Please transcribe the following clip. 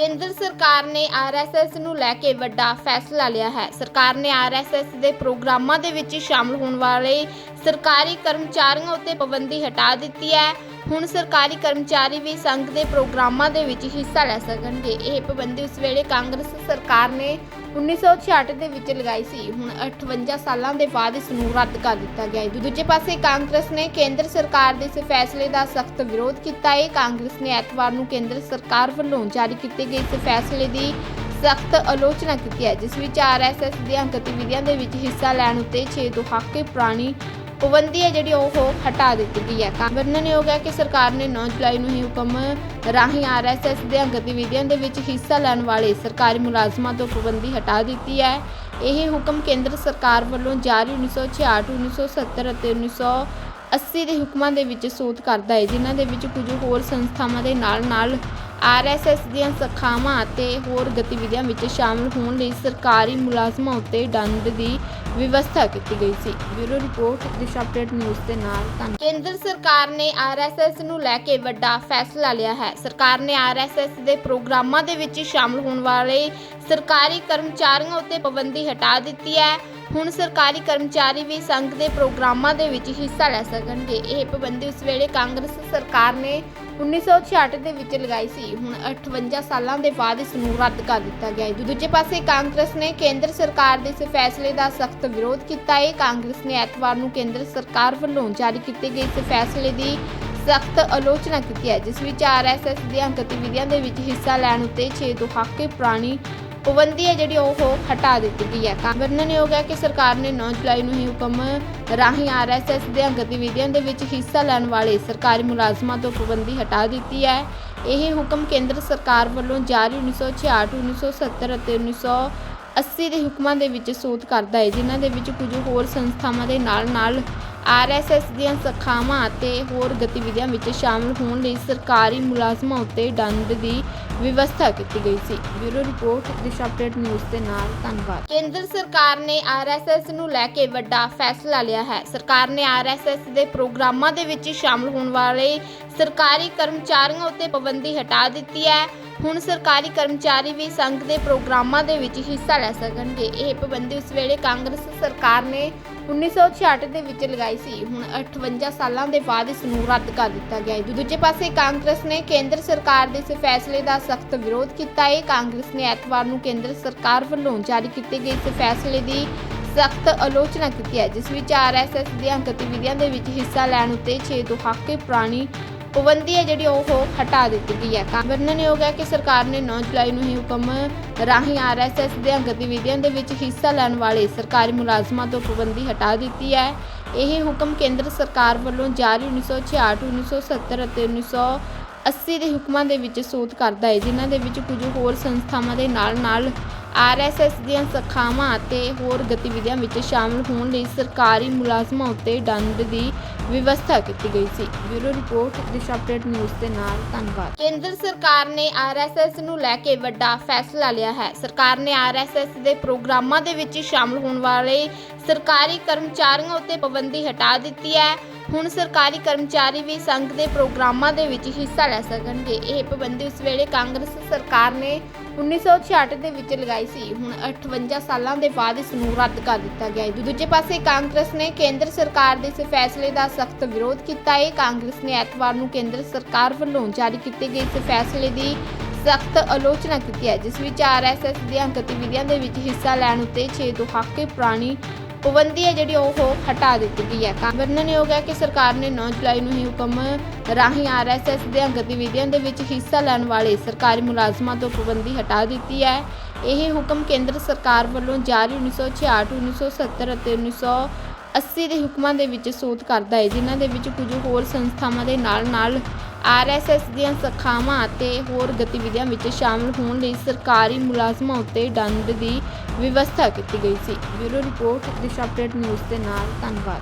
ਕੇਂਦਰ ਸਰਕਾਰ ਨੇ ਆਰਐਸਐਸ ਨੂੰ ਲੈ ਕੇ ਵੱਡਾ ਫੈਸਲਾ ਲਿਆ ਹੈ। ਸਰਕਾਰ ਨੇ ਆਰਐਸਐਸ ਦੇ ਪ੍ਰੋਗਰਾਮਾਂ ਦੇ ਵਿੱਚ ਸ਼ਾਮਲ ਹੋਣ ਵਾਲੇ ਸਰਕਾਰੀ ਕਰਮਚਾਰੀਆਂ ਉੱਤੇ ਪਾਬੰਦੀ ਹਟਾ ਦਿੱਤੀ ਹੈ। ਹੁਣ ਸਰਕਾਰੀ ਕਰਮਚਾਰੀ ਵੀ ਸੰਘ ਦੇ ਪ੍ਰੋਗਰਾਮਾਂ ਦੇ ਵਿੱਚ ਹਿੱਸਾ ਲੈ ਸਕਣਗੇ। ਇਹ ਪਾਬੰਦੀ ਉਸ ਵੇਲੇ ਕਾਂਗਰਸ ਸਰਕਾਰ ਨੇ 1966 ਦੇ ਵਿੱਚ ਲਗਾਈ ਸੀ। ਹੁਣ 58 ਸਾਲਾਂ ਦੇ ਬਾਅਦ ਇਸ ਨੂੰ ਰੱਦ ਕਰ ਦਿੱਤਾ ਗਿਆ ਹੈ। ਦੂਜੇ ਪਾਸੇ ਕਾਂਗਰਸ ਨੇ ਕੇਂਦਰ ਸਰਕਾਰ ਦੇ ਇਸ ਫੈਸਲੇ ਦਾ ਸਖਤ ਵਿਰੋਧ ਕੀਤਾ ਹੈ। ਕਾਂਗਰਸ ਨੇ ਐਤਵਾਰ ਨੂੰ ਕੇਂਦਰ ਸਰਕਾਰ ਵੱਲੋਂ ਜਾਰੀ ਕੀਤੇ ਗਏ ਇਸ ਫੈਸਲੇ ਦੀ ਸਖਤ ਆਲੋਚਨਾ ਕੀਤੀ ਹੈ, ਜਿਸ ਵਿੱਚ ਆਰਐਸਐਸ ਦੀਆਂ ਗਤੀਵਿਧੀਆਂ ਦੇ ਵਿੱਚ ਹਿੱਸਾ ਲੈਣ ਉੱਤੇ 6 ਦਹਾਕੇ ਪੁਰਾਣੀ ਪਾਬੰਦੀ ਹੈ ਜਿਹੜੀ ਉਹ ਹਟਾ ਦਿੱਤੀ ਗਈ ਹੈ। ਵਰਣਨਯੋਗ ਹੈ ਕਿ ਸਰਕਾਰ ਨੇ 9 ਜੁਲਾਈ ਨੂੰ ਹੀ ਹੁਕਮ ਰਾਹੀਂ ਆਰਐਸਐਸ ਦੀਆਂ ਗਤੀਵਿਧੀਆਂ ਦੇ ਵਿੱਚ ਹਿੱਸਾ ਲੈਣ ਵਾਲੇ ਸਰਕਾਰੀ ਮੁਲਾਜ਼ਮਾਂ ਤੋਂ ਪਾਬੰਦੀ ਹਟਾ ਦਿੱਤੀ ਹੈ। ਇਹ ਹੁਕਮ ਕੇਂਦਰ ਸਰਕਾਰ ਵੱਲੋਂ ਜਾਰੀ 1966 1970 ਅਤੇ 1980 ਦੇ ਹੁਕਮਾਂ ਦੇ ਵਿੱਚ ਸੋਧ ਕਰਦਾ ਹੈ, ਜਿਨ੍ਹਾਂ ਦੇ ਵਿੱਚ ਕੁਝ ਹੋਰ ਸੰਸਥਾਵਾਂ ਦੇ ਨਾਲ-ਨਾਲ ਆਰਐਸਐਸ ਦੀਆਂ ਸਖਾਵਾਂ ਅਤੇ ਹੋਰ ਗਤੀਵਿਧੀਆਂ ਵਿੱਚ ਸ਼ਾਮਲ ਹੋਣ ਲਈ ਸਰਕਾਰੀ ਮੁਲਾਜ਼ਮਾਂ ਉੱਤੇ ਦੰਡ ਦੀ ਵਿਵਸਥਾ ਕੀਤੀ ਗਈ ਸੀ। ਬਿਊਰੋ ਰਿਪੋਰਟ, ਦਿਸ਼ਾ ਨਿਊਜ਼ ਦੇ ਨਾਲ ਧੰਨਵਾਦ। ਕੇਂਦਰ ਸਰਕਾਰ ਨੇ ਆਰਐਸਐਸ ਨੂੰ ਲੈ ਕੇ ਵੱਡਾ ਫੈਸਲਾ ਲਿਆ ਹੈ। ਸਰਕਾਰ ਨੇ ਆਰਐਸਐਸ ਦੇ ਪ੍ਰੋਗਰਾਮਾਂ ਦੇ ਵਿੱਚ ਸ਼ਾਮਲ ਹੋਣ ਵਾਲੇ ਸਰਕਾਰੀ ਕਰਮਚਾਰੀਆਂ ਉੱਤੇ ਪਾਬੰਦੀ ਹਟਾ ਦਿੱਤੀ ਹੈ। ਹੁਣ ਸਰਕਾਰੀ ਕਰਮਚਾਰੀ ਵੀ ਸੰਘ ਦੇ ਪ੍ਰੋਗਰਾਮਾਂ ਦੇ ਵਿੱਚ ਹਿੱਸਾ ਲੈ ਸਕਣਗੇ। ਇਹ ਪਾਬੰਦੀ ਉਸ ਵੇਲੇ ਕਾਂਗਰਸ ਸਰਕਾਰ ਨੇ 1966 ਦੇ ਵਿੱਚ ਲਗਾਈ ਸੀ। ਹੁਣ 58 ਸਾਲਾਂ ਦੇ ਬਾਅਦ ਇਸ ਨੂੰ ਰੱਦ ਕਰ ਦਿੱਤਾ ਗਿਆ ਹੈ। ਦੂਜੇ ਪਾਸੇ ਕਾਂਗਰਸ ਨੇ ਕੇਂਦਰ ਸਰਕਾਰ ਦੇ ਇਸ ਫੈਸਲੇ ਦਾ ਸਖਤ ਵਿਰੋਧ ਕੀਤਾ। ਹੈ ਕਾਂਗਰਸ ਨੇ ਐਤਵਾਰ ਨੂੰ ਕੇਂਦਰ ਸਰਕਾਰ ਵੱਲੋਂ ਜਾਰੀ ਕੀਤੇ ਗਏ ਇਸ ਫੈਸਲੇ ਦੀ ਸਖਤ ਆਲੋਚਨਾ ਕੀਤੀ ਹੈ, ਜਿਸ ਵਿੱਚ ਆਰਐਸਐਸ ਦੀਆਂ ਗਤੀਵਿਧੀਆਂ ਦੇ ਵਿੱਚ ਹਿੱਸਾ ਲੈਣ ਉੱਤੇ 6 ਦਹਾਕੇ ਪੁਰਾਣੀ ਪਾਬੰਦੀ ਹੈ, ਜਿਹੜੀ ਉਹ ਹਟਾ ਦਿੱਤੀ ਗਈ ਹੈ। ਵਰਣਨਯੋਗ ਹੈ ਕਿ ਸਰਕਾਰ ਨੇ 9 ਜੁਲਾਈ ਨੂੰ ਹੀ ਹੁਕਮ ਰਾਹੀਂ ਆਰਐਸਐਸ ਦੀਆਂ ਗਤੀਵਿਧੀਆਂ ਦੇ ਵਿੱਚ ਹਿੱਸਾ ਲੈਣ ਵਾਲੇ ਸਰਕਾਰੀ ਮੁਲਾਜ਼ਮਾਂ ਤੋਂ ਪਾਬੰਦੀ ਹਟਾ ਦਿੱਤੀ ਹੈ। ਇਹ ਹੁਕਮ ਕੇਂਦਰ ਸਰਕਾਰ ਵੱਲੋਂ ਜਾਰੀ 1966 1970 ਅਤੇ 1980 ਦੇ ਹੁਕਮਾਂ ਦੇ ਵਿੱਚ ਸੋਧ ਕਰਦਾ ਹੈ ਜਿਨ੍ਹਾਂ ਦੇ ਵਿੱਚ ਕੁਝ ਹੋਰ ਸੰਸਥਾਵਾਂ ਦੇ ਨਾਲ-ਨਾਲ ਆਰਐਸਐਸ ਦੀਆਂ ਸ਼ਾਖਾਵਾਂ ਅਤੇ ਹੋਰ ਗਤੀਵਿਧੀਆਂ ਵਿੱਚ ਸ਼ਾਮਲ ਹੋਣ ਲਈ ਸਰਕਾਰੀ ਮੁਲਾਜ਼ਮਾਂ ਉੱਤੇ ਦੰਡ ਦੀ ਵਿਵਸਥਾ ਕੀਤੀ ਗਈ ਸੀ। Bureau report, Disha update news ਦੇ ਨਾਲ, ਧੰਨਵਾਦ। ਕੇਂਦਰ ਸਰਕਾਰ ਨੇ ਆਰਐਸਐਸ ਨੂੰ ਲੈ ਕੇ ਵੱਡਾ ਫੈਸਲਾ ਲਿਆ ਹੈ। ਸਰਕਾਰ ਨੇ ਆਰਐਸਐਸ ਦੇ ਪ੍ਰੋਗਰਾਮਾਂ ਦੇ ਵਿੱਚ ਸ਼ਾਮਲ ਹੋਣ ਵਾਲੇ ਸਰਕਾਰੀ ਕਰਮਚਾਰੀਆਂ ਉੱਤੇ ਪਾਬੰਦੀ ਹਟਾ ਦਿੱਤੀ ਹੈ। ਹੁਣ ਸਰਕਾਰੀ ਕਰਮਚਾਰੀ ਵੀ ਸੰਘ ਦੇ ਪ੍ਰੋਗਰਾਮਾਂ ਦੇ ਵਿੱਚ ਹਿੱਸਾ ਲੈ ਸਕਣਗੇ। ਇਹ ਪਾਬੰਦੀ ਉਸ ਵੇਲੇ ਕਾਂਗਰਸ ਸਰਕਾਰ ਨੇ 1966 ਦੇ ਵਿੱਚ ਲਗਾਈ ਸੀ। ਹੁਣ 58 ਸਾਲਾਂ ਦੇ ਬਾਅਦ ਇਸ ਨੂੰ ਰੱਦ ਕਰ ਦਿੱਤਾ ਗਿਆ ਹੈ। ਦੂਜੇ ਪਾਸੇ ਕਾਂਗਰਸ ਨੇ ਕੇਂਦਰ ਸਰਕਾਰ ਦੇ ਇਸ ਫੈਸਲੇ ਦਾ ਸਖਤ ਵਿਰੋਧ ਕੀਤਾ। ਹੈ ਕਾਂਗਰਸ ਨੇ ਐਤਵਾਰ ਨੂੰ ਕੇਂਦਰ ਸਰਕਾਰ ਵੱਲੋਂ ਜਾਰੀ ਕੀਤੇ ਗਏ ਇਸ ਫੈਸਲੇ ਦੀ ਸਖਤ ਆਲੋਚਨਾ ਕੀਤੀ ਹੈ, ਜਿਸ ਵਿੱਚ ਆਰਐਸਐਸ ਦੀਆਂ ਗਤੀਵਿਧੀਆਂ ਦੇ ਵਿੱਚ ਹਿੱਸਾ ਲੈਣ ਉੱਤੇ 6 ਦਹਾਕੇ ਪੁਰਾਣੀ ਪਾਬੰਦੀ ਹੈ ਜਿਹੜੀ ਉਹ ਹਟਾ ਦਿੱਤੀ ਗਈ ਹੈ। ਵਰਣਨਯੋਗ ਹੈ ਕਿ ਸਰਕਾਰ ਨੇ 9 ਜੁਲਾਈ ਨੂੰ ਹੀ ਹੁਕਮ ਰਾਹੀਂ ਆਰਐਸਐਸ ਦੀਆਂ ਗਤੀਵਿਧੀਆਂ ਦੇ ਵਿੱਚ ਹਿੱਸਾ ਲੈਣ ਵਾਲੇ ਸਰਕਾਰੀ ਮੁਲਾਜ਼ਮਾਂ ਤੋਂ ਪਾਬੰਦੀ ਹਟਾ ਦਿੱਤੀ ਹੈ। ਇਹ ਹੁਕਮ ਕੇਂਦਰ ਸਰਕਾਰ ਵੱਲੋਂ ਜਾਰੀ 1966 1970 ਅਤੇ 1980 ਦੇ ਹੁਕਮਾਂ ਦੇ ਵਿੱਚ ਸੋਧ ਕਰਦਾ ਹੈ, ਜਿਨ੍ਹਾਂ ਦੇ ਵਿੱਚ ਕੁਝ ਹੋਰ ਸੰਸਥਾਵਾਂ ਦੇ ਨਾਲ-ਨਾਲ ਆਰਐਸਐਸ ਦੀਆਂ ਸ਼ਾਖਾਵਾਂ ਅਤੇ ਹੋਰ ਗਤੀਵਿਧੀਆਂ ਵਿੱਚ ਸ਼ਾਮਲ ਹੋਣ ਲਈ ਸਰਕਾਰੀ ਮੁਲਾਜ਼ਮਾਂ ਉੱਤੇ ਦੰਡ ਦੀ ਵਿਵਸਥਾ ਕੀਤੀ ਗਈ ਸੀ। Bureau report, Disha update news ਦੇ ਨਾਲ, ਧੰਨਵਾਦ। ਕੇਂਦਰ ਸਰਕਾਰ ਨੇ ਆਰਐਸਐਸ ਨੂੰ ਲੈ ਕੇ ਵੱਡਾ ਫੈਸਲਾ ਲਿਆ ਹੈ। ਸਰਕਾਰ ਨੇ ਆਰਐਸਐਸ ਦੇ ਪ੍ਰੋਗਰਾਮਾਂ ਦੇ ਵਿੱਚ ਸ਼ਾਮਲ ਹੋਣ ਵਾਲੇ ਸਰਕਾਰੀ ਕਰਮਚਾਰੀਆਂ ਉੱਤੇ ਪਾਬੰਦੀ ਹਟਾ ਦਿੱਤੀ ਹੈ। ਹੁਣ ਸਰਕਾਰੀ ਕਰਮਚਾਰੀ ਵੀ ਸੰਘ ਦੇ ਪ੍ਰੋਗਰਾਮਾਂ ਦੇ ਵਿੱਚ ਹਿੱਸਾ ਲੈ ਸਕਣਗੇ। ਇਹ ਪਾਬੰਦੀ ਉਸ ਵੇਲੇ ਕਾਂਗਰਸ ਸਰਕਾਰ ਨੇ 1966 ਦੇ ਵਿੱਚ ਲਗਾਈ ਸੀ। ਹੁਣ 58 ਸਾਲਾਂ ਦੇ ਬਾਅਦ ਇਸ ਨੂੰ ਰੱਦ ਕਰ ਦਿੱਤਾ ਗਿਆ ਹੈ। ਦੂਜੇ ਪਾਸੇ ਕਾਂਗਰਸ ਨੇ ਕੇਂਦਰ ਸਰਕਾਰ ਦੇ ਇਸ ਫੈਸਲੇ ਦਾ ਸਖਤ ਵਿਰੋਧ ਕੀਤਾ। ਹੈ ਕਾਂਗਰਸ ਨੇ ਐਤਵਾਰ ਨੂੰ ਕੇਂਦਰ ਸਰਕਾਰ ਵੱਲੋਂ ਜਾਰੀ ਕੀਤੇ ਗਏ ਇਸ ਫੈਸਲੇ ਦੀ ਸਖਤ ਆਲੋਚਨਾ ਕੀਤੀ ਹੈ, ਜਿਸ ਵਿੱਚ ਆਰਐਸਐਸ ਦੀਆਂ ਗਤੀਵਿਧੀਆਂ ਦੇ ਵਿੱਚ ਹਿੱਸਾ ਲੈਣ ਉੱਤੇ 6 ਦਹਾਕੇ ਪੁਰਾਣੀ ਪਾਬੰਦੀ ਹੈ ਜਿਹੜੀ ਉਹ ਹਟਾ ਦਿੱਤੀ ਗਈ ਹੈ ਵਰਣਨਯੋਗ ਹੈ ਕਿ ਸਰਕਾਰ ਨੇ 9 ਜੁਲਾਈ ਨੂੰ ਹੀ ਹੁਕਮ ਰਾਹੀਂ ਆਰਐਸਐਸ ਦੀਆਂ ਗਤੀਵਿਧੀਆਂ ਦੇ ਵਿੱਚ ਹਿੱਸਾ ਲੈਣ ਵਾਲੇ ਸਰਕਾਰੀ ਮੁਲਾਜ਼ਮਾਂ ਤੋਂ ਪਾਬੰਦੀ ਹਟਾ ਦਿੱਤੀ ਹੈ। ਇਹ ਹੁਕਮ ਕੇਂਦਰ ਸਰਕਾਰ ਵੱਲੋਂ ਜਾਰੀ 1966 1970 ਅਤੇ 1980 ਦੇ ਹੁਕਮਾਂ ਦੇ ਵਿੱਚ ਸੋਧ ਕਰਦਾ ਹੈ। ਜਿਨ੍ਹਾਂ ਦੇ ਵਿੱਚ ਕੁਝ ਹੋਰ ਸੰਸਥਾਵਾਂ ਦੇ ਨਾਲ-ਨਾਲ ਆਰਐਸਐਸ ਦੀਆਂ ਸ਼ਾਖਾਵਾਂ ਅਤੇ ਹੋਰ ਗਤੀਵਿਧੀਆਂ ਵਿੱਚ ਸ਼ਾਮਲ ਹੋਣ ਲਈ ਸਰਕਾਰੀ ਮੁਲਾਜ਼ਮਾਂ ਉੱਤੇ ਦੰਡ ਦੀ ਵਿਵਸਥਾ ਕੀਤੀ ਗਈ ਸੀ। Bureau report, Disha update news ਦੇ ਨਾਲ, ਧੰਨਵਾਦ।